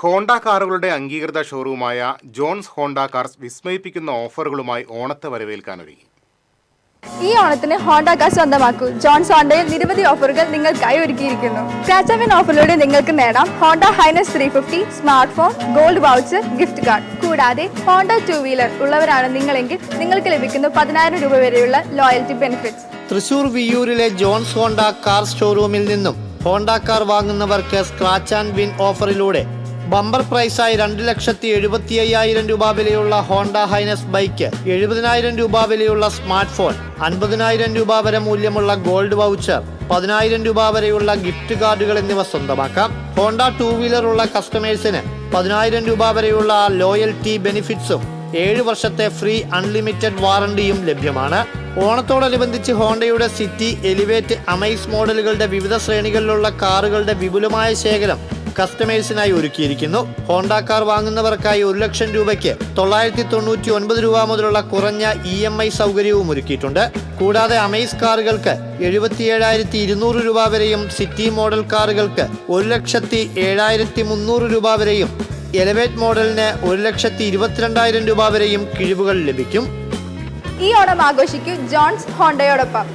Honda കാറുകളുടെ അംഗീകൃത ഷോറൂമായ ജോൺസ് ഹോണ്ട കാർസ് വിസ്മയിപ്പിക്കുന്ന ഓഫറുകളുമായി ഓണത്തെ വരവേൽക്കാനൊരുങ്ങി ഈ ഓണത്തിന് ഹോണ്ട കാർ സ്വന്തമാക്കൂ. ജോൺസ് ഹോണ്ടയിൽ നിരവധി ഓഫറുകൾ നിങ്ങൾക്കായി ഒരുക്കിയിരിക്കുന്നു. ക്രാച്ചവിൻ ഓഫറിലൂടെ നിങ്ങൾക്ക് നേടാം Honda Highness three fifty smart phone gold voucher gift card. കൂടാതെ ഹോണ്ട ടു വീലർ ഉള്ളവരാണ് നിങ്ങളെങ്കിൽ നിങ്ങൾക്ക് ലഭിക്കുന്ന പതിനായിരം രൂപ വരെയുള്ള ലോയൽറ്റി ബെനിഫിറ്റ്സ്. തൃശൂർ വിയൂരിലെ ജോൺസ് ഹോണ്ട കാർ ഷോറൂമിൽ നിന്നും ഹോണ്ട കാർ വാങ്ങുന്നവർക്ക് സ്ക്രാച്ച് ആൻഡ് വിൻ ഓഫറിലൂടെ ബമ്പർ പ്രൈസായി രണ്ട് ലക്ഷത്തി എഴുപത്തി അയ്യായിരം രൂപ വിലയുള്ള ഹോണ്ട ഹൈനസ് ബൈക്ക് എഴുപതിനായിരം രൂപ വിലയുള്ള സ്മാർട്ട് ഫോൺ അൻപതിനായിരം രൂപ വരെ മൂല്യമുള്ള ഗോൾഡ് വൗച്ചർ പതിനായിരം രൂപ വരെയുള്ള ഗിഫ്റ്റ് കാർഡുകൾ എന്നിവ സ്വന്തമാക്കാം. ഹോണ്ട ടൂ വീലർ ഉള്ള കസ്റ്റമേഴ്സിന് പതിനായിരം രൂപ വരെയുള്ള ലോയൽറ്റി ബെനിഫിറ്റ്സും ഏഴ് വർഷത്തെ ഫ്രീ അൺലിമിറ്റഡ് വാറണ്ടിയും ലഭ്യമാണ്. ഓണത്തോടനുബന്ധിച്ച് ഹോണ്ടയുടെ സിറ്റി എലിവേറ്റ് അമൈസ് മോഡലുകളുടെ വിവിധ ശ്രേണികളിലുള്ള കാറുകളുടെ വിപുലമായ ശേഖരം കസ്റ്റമേഴ്സിനായി ഒരുക്കിയിരിക്കുന്നു. ഹോണ്ട കാർ വാങ്ങുന്നവർക്കായി ഒരു ലക്ഷം രൂപയ്ക്ക് തൊള്ളായിരത്തി തൊണ്ണൂറ്റി ഒൻപത് രൂപ മുതലുള്ള കുറഞ്ഞ ഇ എം ഐ സൗകര്യവും ഒരുക്കിയിട്ടുണ്ട്. കൂടാതെ അമേസ് കാറുകൾക്ക് എഴുപത്തി ഏഴായിരത്തി ഇരുന്നൂറ് രൂപ വരെയും സിറ്റി മോഡൽ കാറുകൾക്ക് ഒരു ലക്ഷത്തി ഏഴായിരത്തി മുന്നൂറ് രൂപ വരെയും എലവേറ്റ് മോഡലിന് ഒരു ലക്ഷത്തി ഇരുപത്തിരണ്ടായിരം രൂപ വരെയും കിഴിവുകൾ ലഭിക്കും. ഈ ഓണം ആഘോഷിക്കൂ ജോൺസ് ഹോണ്ടയോടൊപ്പം.